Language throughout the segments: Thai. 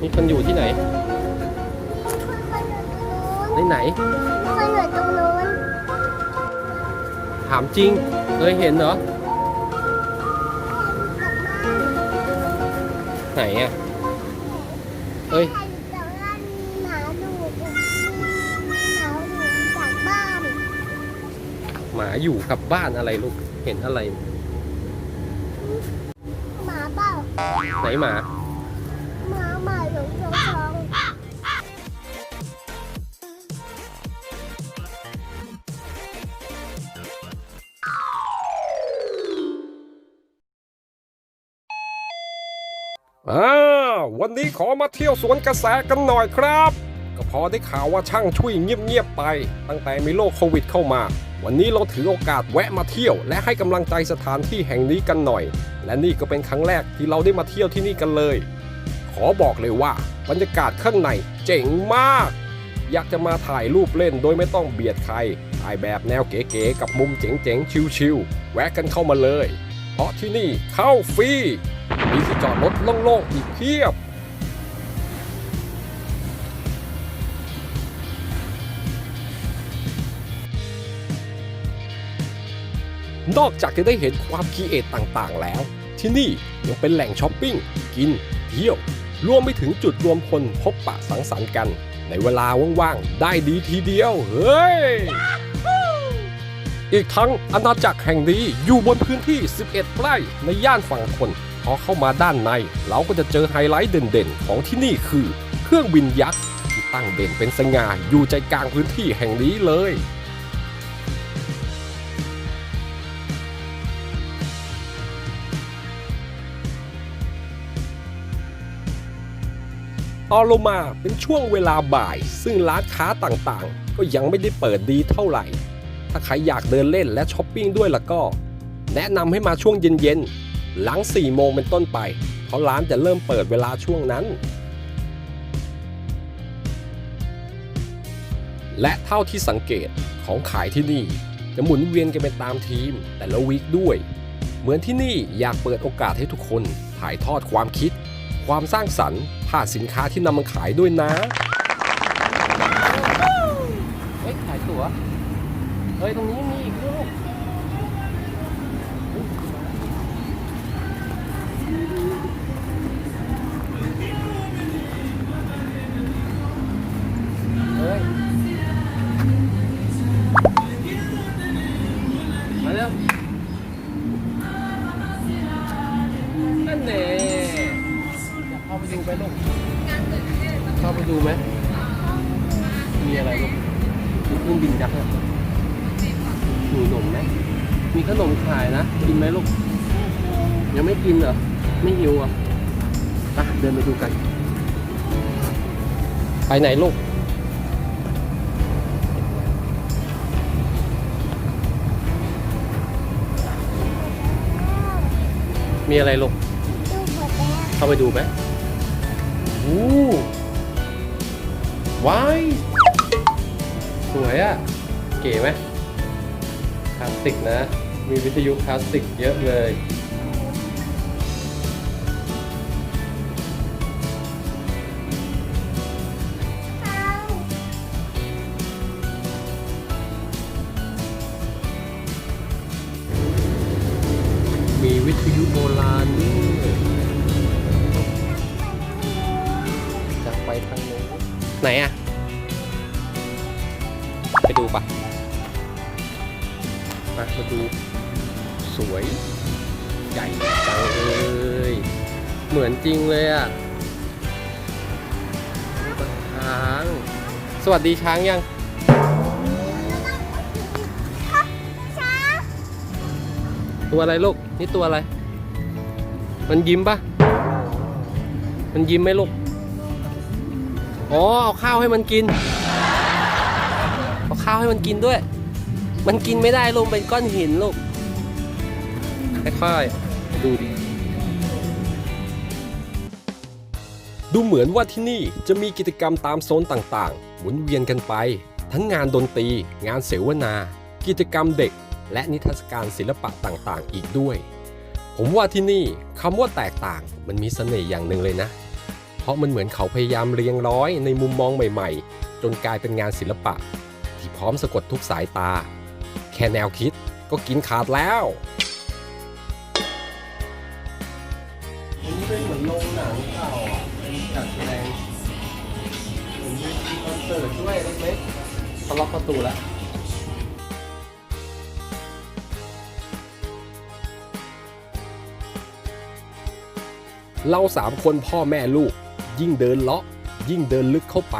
มีคนอยู่ที่ไหนคนอยู่ตรงนู้นไหนไหน คนอยู่ตรงนู้นถามจริง เคยเห็นเหรอ ไหนอะเอ้ยใครอยู่ตรงนั้นหมาดุหมาดุจากบ้าน หมาอยู่กับบ้านอะไรลูก เห็นอะไร หมาเปล่า ไหนหมา อ่าวันนี้ขอมาเที่ยวสวนกระแสกันหน่อยครับ ก็พอได้ข่าวว่าช่างช่วยเงียบๆไป ตั้งแต่มีโรคโควิดเข้ามา วันนี้เราถือโอกาสแวะมาเที่ยว และให้กำลังใจสถานที่แห่งนี้กันหน่อย และนี่ก็เป็นครั้งแรกที่เราได้มาเที่ยวที่นี่กันเลย ขอบอกเลยว่าบรรยากาศข้างในเจ๋งมาก อยากจะมาถ่ายรูปเล่นโดยไม่ต้องเบียดใคร ถ่ายแบบแนวเก๋ๆกับมุมเจ๋งๆชิวๆแวะกันเข้ามาเลย เพราะที่นี่เข้าฟรี มีที่จอดรถโล่งๆอีกเพียบ นอกจากจะได้เห็นความคิดเอทต่างๆแล้ว ที่นี่ยังเป็นแหล่งช้อปปิ้ง กิน เที่ยว รวมไปถึงจุดรวมคนพบปะสังสรรค์กัน ในเวลาว่างๆ ได้ดีทีเดียว เฮ้ย อีกทั้งอาณาจักรแห่งนี้อยู่บนพื้นที่ 11 ไร่ในย่านฝั่งทน พอเข้ามาด้านในเราก็จะเจอไฮไลท์เด่นๆ ของที่นี่คือ เครื่องบินยักษ์ที่ตั้งเด่นเป็นสง่าอยู่ใจกลางพื้นที่แห่งนี้เลยตอลงมาเป็นช่วงเวลาบ่าย ซึ่งร้านค้าต่างๆ ก็ยังไม่ได้เปิดดีเท่าไหร่ ถ้าใครอยากเดินเล่นและช้อปปิ้งด้วยล่ะก็ แนะนำให้มาช่วงเย็นๆ หลัง 4 โมงเป็นต้นไป เพราะร้านจะเริ่มเปิดเวลาช่วงนั้น และเท่าที่สังเกตของขายที่นี่ จะหมุนเวียนกันไปตามทีม แต่ละวีคด้วย เหมือนที่นี่อยากเปิดโอกาสให้ทุกคนถ่ายทอดความคิด ความสร้างสรรค์ผ่านสินค้าที่นำมาขายด้วยนะ เฮ้ยขายตั๋วเฮ้ยตรงนี้มีอีก มาเร็วนั่นแน่ยากเข้าไปดูไหมลูกเข้าไปดูไหมมีอะไรลูกมีเครื่องบินยักษ์อะหนูหนมไหมมีขนมขายนะ กินไหมลูก ยังไม่กินเหรอ ไม่หิวอะไปเดินไปดูกัน ไปไหนลูก มีอะไรลูกหมดแล้วเข้าไปดูไหมอู้ว้าย สวยอะ่ะเก๋ไหมคลาสสิกนะ มีวิทยุคลาสสิกเยอะเลย ราณด้วยจะไปทางโน้นไหนอะไปดูปะมามาดู สวย ใหญ่จังเลยเหมือนจริงเลยอะช้าง สวัสดีช้างยังช้าตัวอะไรลูก นี่ตัวอะไร มันยิ้มปะมันยิ้มไหมลูก อ๋อ เอาข้าวให้มันกิน เอาข้าวให้มันกินด้วย มันกินไม่ได้ลูกเป็นก้อนหินลูก ค่อยๆ ดูดิ ดูเหมือนว่าที่นี่จะมีกิจกรรมตามโซนต่างๆ หมุนเวียนกันไป ทั้งงานดนตรี งานเสวนา กิจกรรมเด็ก และนิทรรศการศิลปะต่างๆ อีกด้วย ผมว่าที่นี่คำว่าแตกต่างมันมีเสน่ห์อย่างหนึ่งเลยนะ เพราะมันเหมือนเขาพยายามเรียงร้อยในมุมมองใหม่ๆ จนกลายเป็นงานศิลปะ ที่พร้อมสะกดทุกสายตา แค่แนวคิดก็กินขาดแล้วนี่เป็นเหมือนโรงหนังเก่าอะเป็นจัดแสดงเหมือนมีคอนเสิร์ตด้วยเล็กๆเขาล็อกประตูแล้ว เราสามคนพ่อแม่ลูก ยิ่งเดินเลาะ ยิ่งเดินลึกเข้าไป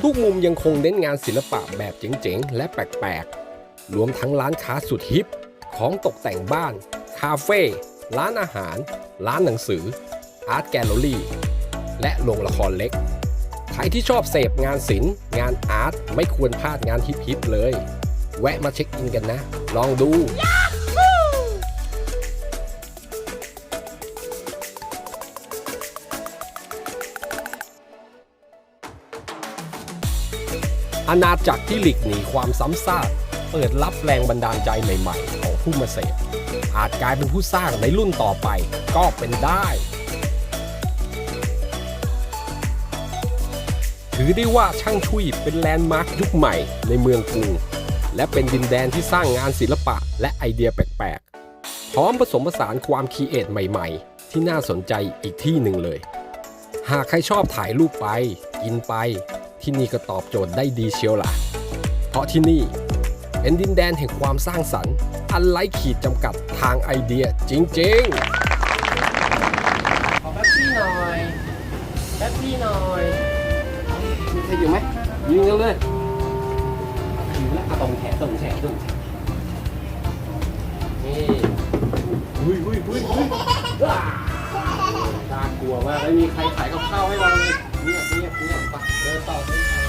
ทุกมุมยังคงเน้นงานศิลปะแบบเจ๋งๆ และแปลกๆ รวมทั้งร้านค้าสุดฮิป ของตกแต่งบ้าน คาเฟ่ ร้านอาหาร ร้านหนังสือ อาร์ตแกลเลอรี่ และโรงละครเล็ก ใครที่ชอบเสพงานศิลป์ งานอาร์ตไม่ควรพลาดงานฮิปๆเลย แวะมาเช็คอินกันนะ ลองดู อาณาจักรที่หลีกหนีความซ้ำซากเปิดรับแรงบันดาลใจใหม่ๆ ของผู้มาเสพอาจกลายเป็นผู้สร้างในรุ่นต่อไปก็เป็นได้ ถือได้ว่าช่างชุยเป็นแลนด์มาร์คยุคใหม่ในเมืองกรุง และเป็นดินแดนที่สร้างงานศิลปะและไอเดียแปลกๆ พร้อมผสมผสานความคีเอทใหม่ๆ ที่น่าสนใจอีกที่หนึ่งเลย หากใครชอบถ่ายรูปไป กินไป ที่นี่ก็ตอบโจทย์ได้ดีเชียวล่ะ เพราะที่นี่เป็นดินแดนแห่งความสร้างสรรค์ อันไร้ขีดจำกัดทางไอเดียจริงๆขอแป๊บซี่หน่อยแป๊บซี่หน่อยมีใครอยู่ไหมยิงกันเลยยิงแล้วอะตรงแขนตรงแขนตรงแขนนี่หุ้ยหุ้ยหุ้ยหุ้ยว้าน่ากลัวมากไม่มีใครขายกับข้าวให้เราเลย เนี่ยเนี่ยเนี่ยไปเดินต่อเดินต่อ